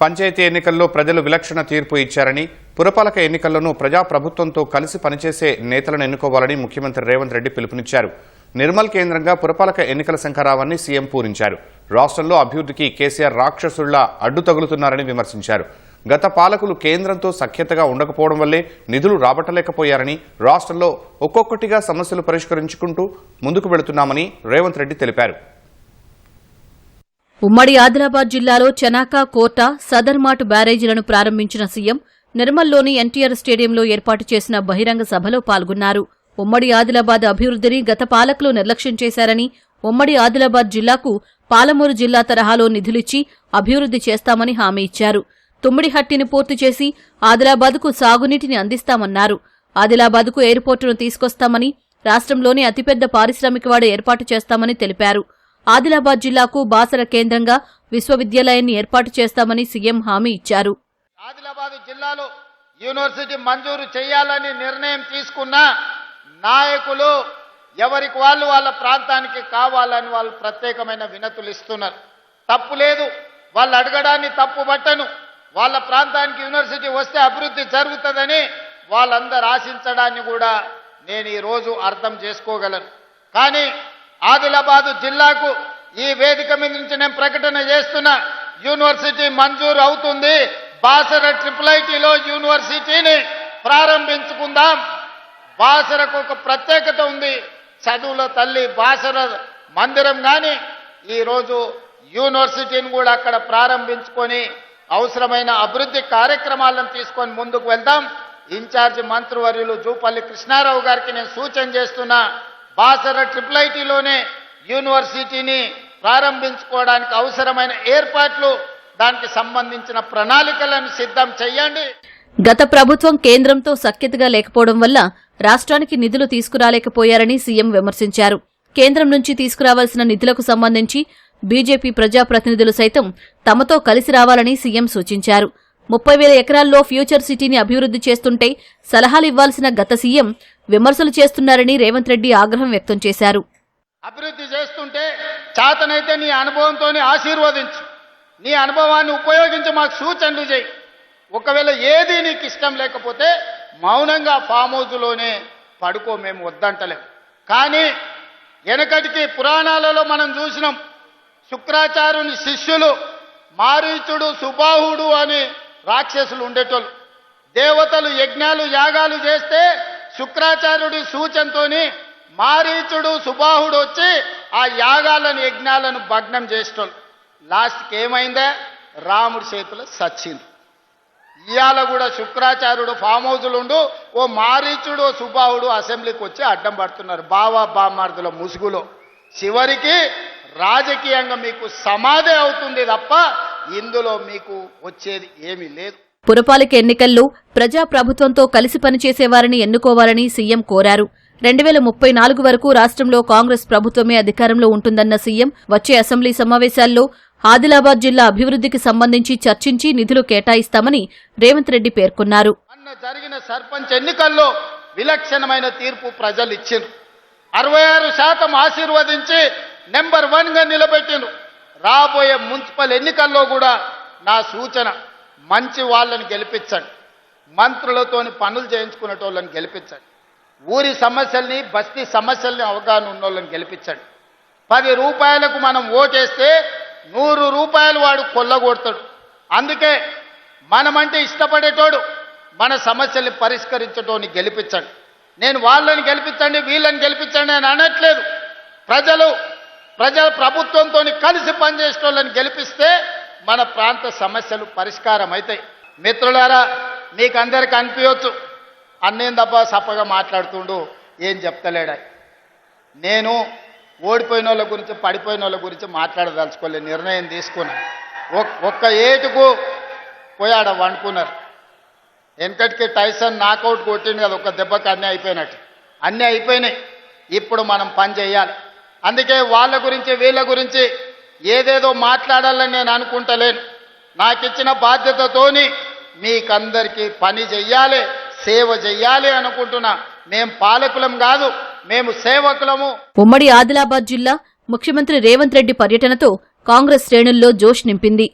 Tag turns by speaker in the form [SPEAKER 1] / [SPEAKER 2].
[SPEAKER 1] పంచాయతీ ఎన్నికల్లో ప్రజలు విలక్షణ తీర్పు ఇచ్చారని పురపాలక ఎన్నికల్లోనూ ప్రజాప్రభుత్వంతో కలిసి పనిచేసే నేతలను ఎన్నుకోవాలని ముఖ్యమంత్రి రేవంత్ రెడ్డి పిలుపునిచ్చారు. నిర్మల్ కేంద్రంగా పురపాలక ఎన్నికల శంఖారావాన్ని సీఎం పూరించారు. రాష్ట్రంలో అభివృద్ధికి కేసీఆర్ రాక్షసుల్లా అడ్డు తగులుతున్నారని విమర్శించారు. గత పాలకులు కేంద్రంతో సఖ్యతగా ఉండకపోవడం వల్లే నిధులు రాబట్టలేకపోయారని రాష్ట్రంలో ఒక్కొక్కటిగా సమస్యలు పరిష్కరించుకుంటూ ముందుకు వెళుతున్నామని రేవంత్ రెడ్డి తెలిపారు.
[SPEAKER 2] ఉమ్మడి ఆదిలాబాద్ జిల్లాలో చనాకా కోట సదర్మాట్ బ్యారేజీలను ప్రారంభించిన సీఎం నిర్మల్లోని ఎన్టీఆర్ స్టేడియంలో ఏర్పాటు చేసిన బహిరంగ సభలో పాల్గొన్నారు. ఉమ్మడి ఆదిలాబాద్ అభివృద్ధిని గత పాలకులు నిర్లక్ష్యం చేశారని ఉమ్మడి ఆదిలాబాద్ జిల్లాకు పాలమూరు జిల్లా తరహాలో నిధులిచ్చి అభివృద్ధి చేస్తామని హామీ ఇచ్చారు. తుమ్మిడిహట్టిని పూర్తి చేసి ఆదిలాబాద్కు సాగునీటిని అందిస్తామన్నారు. ఆదిలాబాద్కు ఎయిర్పోర్టును తీసుకొస్తామని రాష్ట్రంలోని అతిపెద్ద పారిశ్రామికవాడ ఏర్పాటు చేస్తామని తెలిపారు. ఆదిలాబాద్ జిల్లాకు బాసర కేంద్రంగా విశ్వవిద్యాలయాన్ని ఏర్పాటు చేస్తామని సీఎం హామీ ఇచ్చారు.
[SPEAKER 3] ఆదిలాబాద్ జిల్లాలో యూనివర్సిటీ మంజూరు చేయాలని నిర్ణయం తీసుకున్న నాయకులు ఎవరికి వాళ్ళు వాళ్ళ ప్రాంతానికి కావాలని వాళ్ళు ప్రత్యేకమైన వినతులు ఇస్తున్నారు. తప్పు లేదు. వాళ్ళు అడగడాన్ని తప్పు పట్టను. వాళ్ళ ప్రాంతానికి యూనివర్సిటీ వస్తే అభివృద్ధి జరుగుతుందని వాళ్ళందరూ ఆశించడాన్ని కూడా నేను ఈరోజు అర్థం చేసుకోగలను. కానీ ఆదిలాబాదు జిల్లాకు ఈ వేదిక మీద నుంచి నేను ప్రకటన చేస్తున్న యూనివర్సిటీ మంజూరు అవుతుంది. బాసర ట్రిపుల్ ఐటీలో యూనివర్సిటీని ప్రారంభించుకుందాం. బాసరకు ఒక ప్రత్యేకత ఉంది. చదువుల తల్లి బాసర మందిరం కానీ ఈరోజు యూనివర్సిటీని కూడా అక్కడ ప్రారంభించుకొని అవసరమైన అభివృద్ధి కార్యక్రమాలను తీసుకొని ముందుకు వెళ్దాం. ఇన్ఛార్జి మంత్రివర్యులు జూపల్లి కృష్ణారావు గారికి నేను సూచన చేస్తున్నా. బాసర ట్రిపుల్ ఐటీలోనే యూనివర్సిటీని ప్రారంభించుకోవడానికి అవసరమైన ఏర్పాట్లు దానికి సంబంధించిన ప్రణాళికలను సిద్ధం చేయండి.
[SPEAKER 2] గత ప్రభుత్వం కేంద్రంతో సఖ్యతగా లేకపోవడం వల్ల రాష్ట్రానికి నిధులు తీసుకురాలేకపోయారని సీఎం విమర్శించారు. కేంద్రం నుంచి తీసుకురావాల్సిన నిధులకు సంబంధించి బీజేపీ ప్రజాప్రతినిధులు సైతం తమతో కలిసి రావాలని సీఎం సూచించారు. ముప్పై వేల ఎకరాల్లో ఫ్యూచర్ సిటీని అభివృద్ధి చేస్తుంటే సలహాలు ఇవ్వాల్సిన గత సీఎం విమర్శలు చేస్తున్నారని రేవంత్ రెడ్డి ఆగ్రహం వ్యక్తం చేశారు.
[SPEAKER 3] అభివృద్ధి చేస్తుంటే చేతనైతే నీ అనుభవంతో ఆశీర్వదించు. నీ అనుభవాన్ని ఉపయోగించి మాకు సూచనలు చేయి. ఒకవేళ ఏది నీకు ఇష్టం లేకపోతే మౌనంగా ఫామ్ హౌజ్లోనే పడుకో మేము వద్దంటలేం. కానీ వెనకటికి పురాణాలలో మనం చూసినాం శుక్రాచార్యుని శిష్యులు మారీచుడు సుబాహుడు అని రాక్షసులు ఉండేటోళ్ళు. దేవతలు యజ్ఞాలు యాగాలు చేస్తే శుక్రాచార్యుడి సూచనతోని మారీచుడు సుబాహుడు వచ్చి ఆ యాగాలను యజ్ఞాలను భగ్నం చేసేటోళ్ళు. లాస్ట్కి ఏమైందే? రాముడి చేతిలో సచ్చింది. ఇవాళ కూడా శుక్రాచార్యుడు ఫామ్ హౌజులు ఉండు ఓ మారీచుడు ఓ సుబాహుడు అసెంబ్లీకి వచ్చి అడ్డం పడుతున్నారు. బావా బామార్దుల ముసుగులో. చివరికి రాజకీయంగా మీకు సమాధి అవుతుంది తప్ప ఇందులో మీకు వచ్చేది ఏమీ లేదు.
[SPEAKER 2] పురపాలిక ఎన్నికల్లో ప్రజాప్రభుత్వంతో కలిసి పనిచేసేవారిని ఎన్నుకోవాలని సీఎం కోరారు. రెండు వేల ముప్పై నాలుగు వరకు రాష్ట్రంలో కాంగ్రెస్ ప్రభుత్వమే అధికారంలో ఉంటుందన్న సీఎం వచ్చే అసెంబ్లీ సమావేశాల్లో ఆదిలాబాద్ జిల్లా అభివృద్ధికి సంబంధించి చర్చించి నిధులు కేటాయిస్తామని రేవంత్ రెడ్డి పేర్కొన్నారు.
[SPEAKER 3] జరిగిన సర్పంచ్ ఎన్నికల్లో విలక్షణమైన తీర్పు ప్రజలు ఇచ్చిండ్రు. అరవై ఆరు శాతం ఆశీర్వదించి నెంబర్ వన్గా నిలబెట్టిండ్రు. రాబోయే మున్సిపల్ ఎన్నికల్లో కూడా నా సూచన మంచి వాళ్ళని గెలిపించండి. మంత్రులతోని పనులు చేయించుకునేటోళ్ళని గెలిపించండి. ఊరి సమస్యల్ని బస్తీ సమస్యల్ని అవగాహన ఉన్నోళ్ళని గెలిపించండి. పది రూపాయలకు మనం ఓటేస్తే నూరు రూపాయలు వాడు కొల్లగొడతాడు. అందుకే మనమంటే ఇష్టపడేటోడు మన సమస్యల్ని పరిష్కరించటోని గెలిపించండి. నేను వాళ్ళని గెలిపించండి వీళ్ళని గెలిపించండి అని అనట్లేదు. ప్రజలు ప్రజల ప్రభుత్వంతో కలిసి పనిచేసేటోళ్ళని గెలిపిస్తే మన ప్రాంత సమస్యలు పరిష్కారం అవుతాయి మిత్రులారా నీకు అందరికి అనిపించవచ్చు అన్నేందబ్బా సప్పగా మాట్లాడుతుండు ఏం చెప్తలేడా నేను ఓడిపోయిన వాళ్ళ గురించి పడిపోయిన వాళ్ళ గురించి మాట్లాడదలుచుకోలే నిర్ణయం తీసుకున్నా ఒక్- ఒక్క ఏటుకు పోయాడ వండుకున్నారు. వెనకటికి టైసన్ నాకౌట్ కొట్టింది కదా ఒక దెబ్బకి అన్నీ అయిపోయినట్టు. అన్నీ అయిపోయినాయి. ఇప్పుడు మనం పని చేయాలి. అందుకే వాళ్ళ గురించి వీళ్ళ గురించి ఏదేదో మాట్లాడాలని నేను అనుకుంటలేను. నాకు ఇచ్చిన బాధ్యతతోని మీకందరికీ పని చెయ్యాలి సేవ చెయ్యాలి అనుకుంటున్నా. మేం పాలకులం కాదు మేము సేవకులము.
[SPEAKER 2] ఉమ్మడి ఆదిలాబాద్ జిల్లా ముఖ్యమంత్రి రేవంత్ రెడ్డి పర్యటనతో కాంగ్రెస్ శ్రేణుల్లో జోష్ నింపింది.